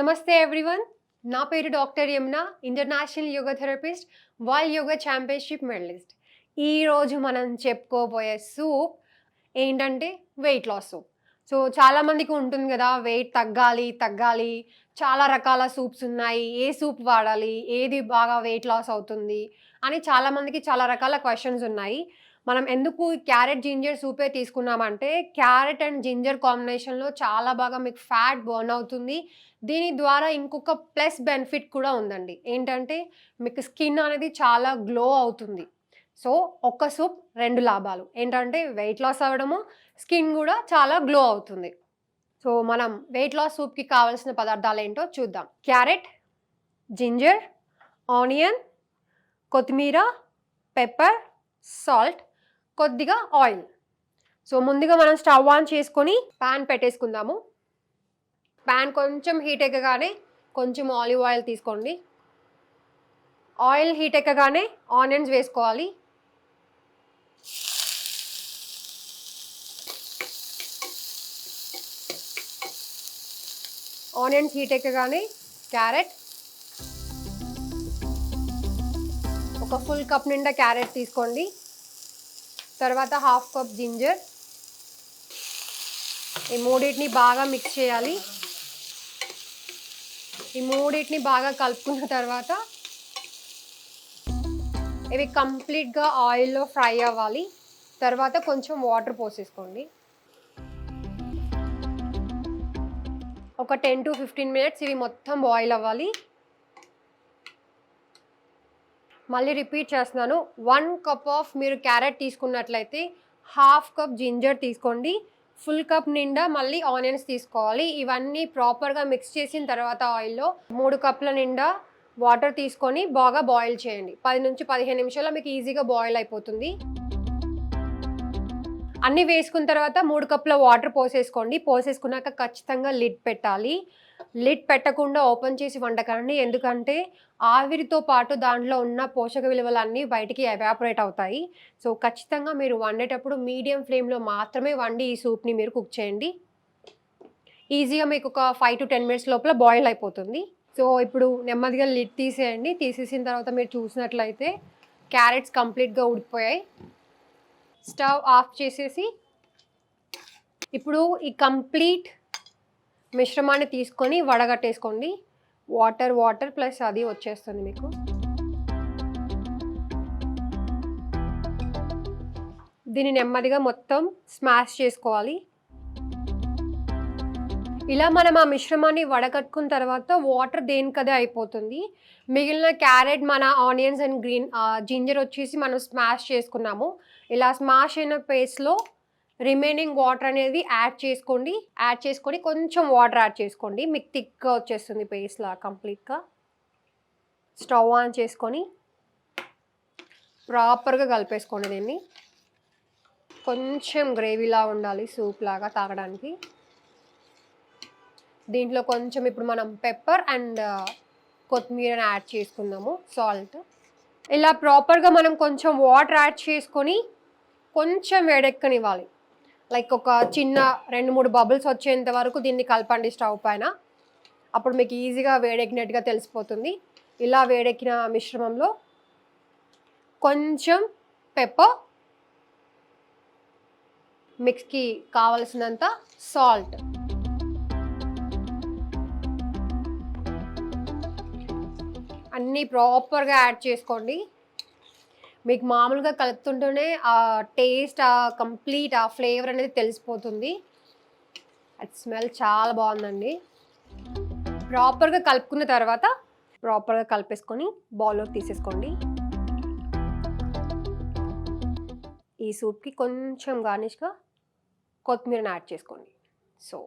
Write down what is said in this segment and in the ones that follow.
నమస్తే ఎవ్రీవన్. నా పేరు doctor Yamuna international yoga therapist world yoga championship medallist. ఈరోజు మనం చెప్పుకోబోయే సూప్ ఏంటంటే వెయిట్ లాస్ సూప్. సో చాలామందికి ఉంటుంది కదా వెయిట్ తగ్గాలి తగ్గాలి. చాలా రకాల సూప్స్ ఉన్నాయి. ఏ సూప్ వాడాలి? ఏది బాగా వెయిట్ లాస్ అవుతుంది? అని చాలామందికి చాలా రకాల క్వశ్చన్స్ ఉన్నాయి. మనం ఎందుకు క్యారెట్ జింజర్ సూపే తీసుకున్నామంటే క్యారెట్ అండ్ జింజర్ కాంబినేషన్లో చాలా బాగా మీకు ఫ్యాట్ బర్న్ అవుతుంది. దీని ద్వారా ఇంకొక ప్లస్ బెనిఫిట్ కూడా ఉందండి. ఏంటంటే మీకు స్కిన్ అనేది చాలా గ్లో అవుతుంది. సో ఒక్క సూప్ రెండు లాభాలు. ఏంటంటే వెయిట్ లాస్ అవ్వడము స్కిన్ కూడా చాలా గ్లో అవుతుంది. సో మనం వెయిట్ లాస్ సూప్కి కావాల్సిన పదార్థాలు ఏంటో చూద్దాం. క్యారెట్ జింజర్ ఆనియన్ కొత్తిమీర పెప్పర్ సాల్ట్ కొద్దిగా ఆయిల్. సో ముందుగా మనం స్టవ్ ఆన్ చేసుకొని ప్యాన్ పెట్టేసుకుందాము. ప్యాన్ కొంచెం హీట్ ఎక్కగానే కొంచెం ఆలివ్ ఆయిల్ తీసుకోండి. ఆయిల్ హీట్ ఎక్కగానే ఆనియన్స్ వేసుకోవాలి. ఆనియన్స్ హీట్ ఎక్కగానే క్యారెట్. ఒక ఫుల్ కప్ నిండా క్యారెట్ తీసుకోండి. తర్వాత హాఫ్ కప్ జింజర్. ఈ మూడింటిని బాగా మిక్స్ చేయాలి. ఈ మూడింటిని బాగా కలుపుకున్న తర్వాత ఇవి కంప్లీట్గా ఆయిల్లో ఫ్రై అవ్వాలి. తర్వాత కొంచెం వాటర్ పోసేసుకోండి. ఒక టెన్ టు ఫిఫ్టీన్ మినిట్స్ ఇవి మొత్తం బాయిల్ అవ్వాలి. మళ్ళీ రిపీట్ చేస్తున్నాను. వన్ కప్ ఆఫ్ మీరు క్యారెట్ తీసుకున్నట్లయితే హాఫ్ కప్ జింజర్ తీసుకోండి. ఫుల్ కప్ నిండా మళ్ళీ ఆనియన్స్ తీసుకోవాలి. ఇవన్నీ ప్రాపర్గా మిక్స్ చేసిన తర్వాత ఆయిల్లో మూడు కప్ల నిండా వాటర్ తీసుకొని బాగా బాయిల్ చేయండి. పది నుంచి పదిహేను నిమిషాల్లో మీకు ఈజీగా బాయిల్ అయిపోతుంది. అన్నీ వేసుకున్న తర్వాత మూడు కప్పుల వాటర్ పోసేసుకోండి. పోసేసుకున్నాక ఖచ్చితంగా లిడ్ పెట్టాలి. లిడ్ పెట్టకుండా ఓపెన్ చేసి వండకండి. ఎందుకంటే ఆవిరితో పాటు దాంట్లో ఉన్న పోషక విలువలన్నీ బయటికి ఎవాపరేట్ అవుతాయి. సో ఖచ్చితంగా మీరు వండేటప్పుడు మీడియం ఫ్లేమ్లో మాత్రమే వండి ఈ సూప్ని మీరు కుక్ చేయండి. ఈజీగా మీకు ఒక ఫైవ్ టు టెన్ మినిట్స్ లోపల బాయిల్ అయిపోతుంది. సో ఇప్పుడు నెమ్మదిగా లిడ్ తీసేయండి. తీసేసిన తర్వాత మీరు చూసినట్లయితే క్యారెట్స్ కంప్లీట్గా ఉడిపోయాయి స్టవ్ ఆఫ్ చేసేసి ఇప్పుడు ఈ కంప్లీట్ మిశ్రమాన్ని తీసుకొని వడగట్టేసుకోండి. వాటర్ వాటర్ ప్లస్ అది వచ్చేస్తుంది మీకు. దీన్ని నెమ్మదిగా మొత్తం స్మాష్ చేసుకోవాలి. ఇలా మనం ఆ మిశ్రమాన్ని వడగట్టుకున్న తర్వాత వాటర్ దేనికదే అయిపోతుంది. మిగిలిన క్యారెట్ మన ఆనియన్స్ అండ్ గ్రీన్ జింజర్ వచ్చేసి మనం స్మాష్ చేసుకున్నాము. ఇలా స్మాష్ అయిన పేస్ట్లో రిమైనింగ్ వాటర్ అనేది యాడ్ చేసుకోండి. యాడ్ చేసుకొని కొంచెం వాటర్ యాడ్ చేసుకోండి. మీకు థిక్గా వచ్చేస్తుంది పేస్ట్లా కంప్లీట్గా. స్టవ్ ఆన్ చేసుకొని ప్రాపర్గా కలిపేసుకోండి దీన్ని. కొంచెం గ్రేవీలా ఉండాలి సూప్ లాగా తాగడానికి. దీంట్లో కొంచెం ఇప్పుడు మనం పెప్పర్ అండ్ కొత్తిమీరని యాడ్ చేసుకుందాము. సాల్ట్. ఇలా ప్రాపర్గా మనం కొంచెం వాటర్ యాడ్ చేసుకొని కొంచెం వేడెక్కనివ్వాలి. లైక్ ఒక చిన్న రెండు మూడు బబుల్స్ వచ్చేంత వరకు దీన్ని కలపండి స్టవ్ పైన. అప్పుడు మీకు ఈజీగా వేడెక్కినట్టుగా తెలిసిపోతుంది. ఇలా వేడెక్కిన మిశ్రమంలో కొంచెం పెప్పర్ మిక్స్కి కావలసినంత సాల్ట్ అన్నీ ప్రాపర్గా యాడ్ చేసుకోండి. మీకు మామూలుగా కలుపుతుంటేనే ఆ టేస్ట్ ఆ కంప్లీట్ ఆ ఫ్లేవర్ అనేది తెలిసిపోతుంది. అది స్మెల్ చాలా బాగుందండి. ప్రాపర్గా కలుపుకున్న తర్వాత ప్రాపర్గా కలిపేసుకొని బౌల్లోకి తీసేసుకోండి. ఈ సూప్కి కొంచెం గార్నిష్గా కొత్తిమీరని యాడ్ చేసుకోండి. సో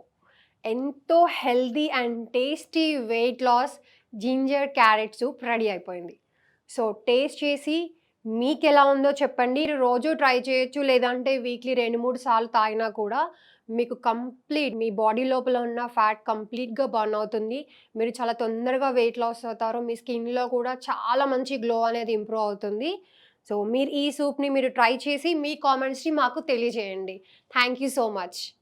ఎంతో healthy and tasty weight loss ginger carrot soup ready అయిపోయింది. సో టేస్ట్ చేసి మీకు ఎలా ఉందో చెప్పండి. మీరు రోజు ట్రై చేయొచ్చు. లేదంటే వీక్లీ రెండు మూడు సార్లు తాగినా కూడా మీకు కంప్లీట్ మీ బాడీ లోపల ఉన్న ఫ్యాట్ కంప్లీట్గా బర్న్ అవుతుంది. మీరు చాలా తొందరగా వెయిట్ లాస్ అవుతారు. మీ స్కిన్లో కూడా చాలా మంచి గ్లో అనేది ఇంప్రూవ్ అవుతుంది. సో మీరు ఈ సూప్ని మీరు ట్రై చేసి మీ కామెంట్స్ని మాకు తెలియజేయండి. Thank you so much.